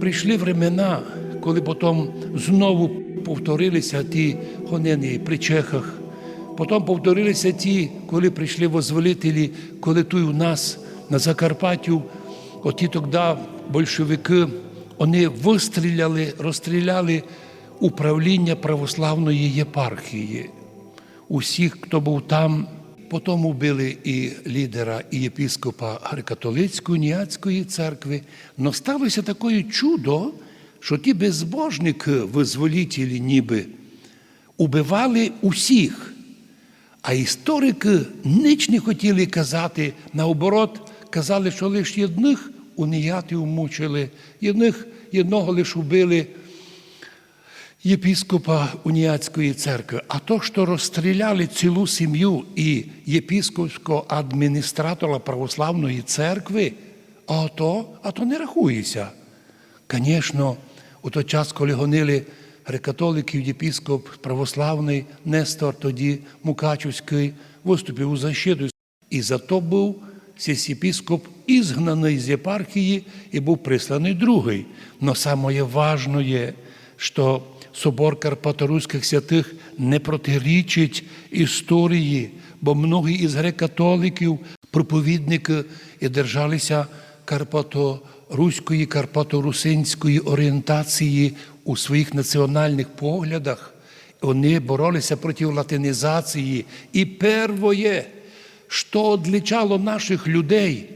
Прийшли времена, коли потім знову повторилися ті гонені при чехах. Потім повторилися ті, коли прийшли возволителі, коли тут у нас на Закарпаттю, оті тоді большевики, вони вистріляли, розстріляли управління православної єпархії. Усіх, хто був там, потім убили і лідера, і єпіскопа греко-католицької уніатської церкви. Но сталося таке чудо, що ті безбожники, визволітелі ніби, убивали усіх. А історики ніч не хотіли казати, наоборот, казали, що лише одних уніятів мучили, одних, одного лише убили єпіскопа уніатської церкви. А то, що розстріляли цілу сім'ю і єпіскопського адміністратора православної церкви, а то, а то не рахується. Звісно, у той час, коли гонили греко-католиків, єпіскоп православний Нестор, тоді Мукачівський, виступив у защиту. І зато був цей єпіскоп ізгнаний з єпархії і був присланий другий. Но саме що собор Карпаторуських святих не протирічить історії, бо многі із греко-католиків, проповідники і держалися карпаторуської, карпаторусинської орієнтації у своїх національних поглядах. Вони боролися проти латинізації. І первоє, що відлічало наших людей,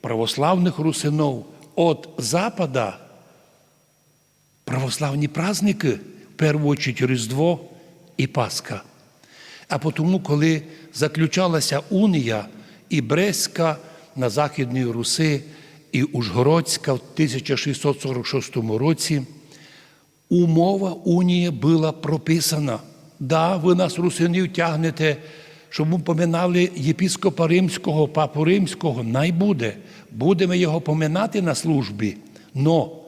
православних русинов, від Запада, православні праздники, в першу чергу Різдво і Пасха. А тому, коли заключалася унія і Брестська на Західній Руси, і Ужгородська в 1646 році, умова унії була прописана. Да, ви нас русинів тягнете, щоб ми поминали єпіскопа Римського, папу Римського, най буде. Будемо його поминати на службі, но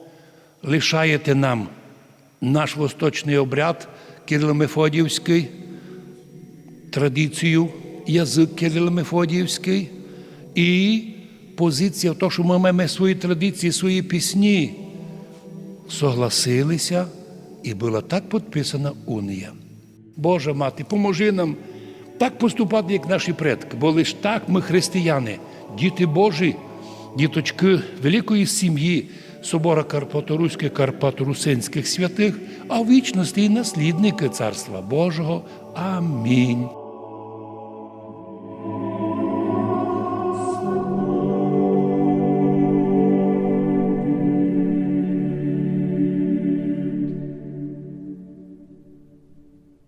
лишаєте нам наш восточний обряд Кирило-Мефодіївський, традицію, язик Кирило-Мефодіївський і позиція в тому, що ми маємо свої традиції, свої пісні. Согласилися, і була так підписана унія. Божа мати, поможи нам так поступати, як наші предки, бо лише так ми християни, діти Божі, діточки великої сім'ї собора Карпаторуських, Карпаторусинських святих, а в вічності і наслідники Царства Божого. Амінь.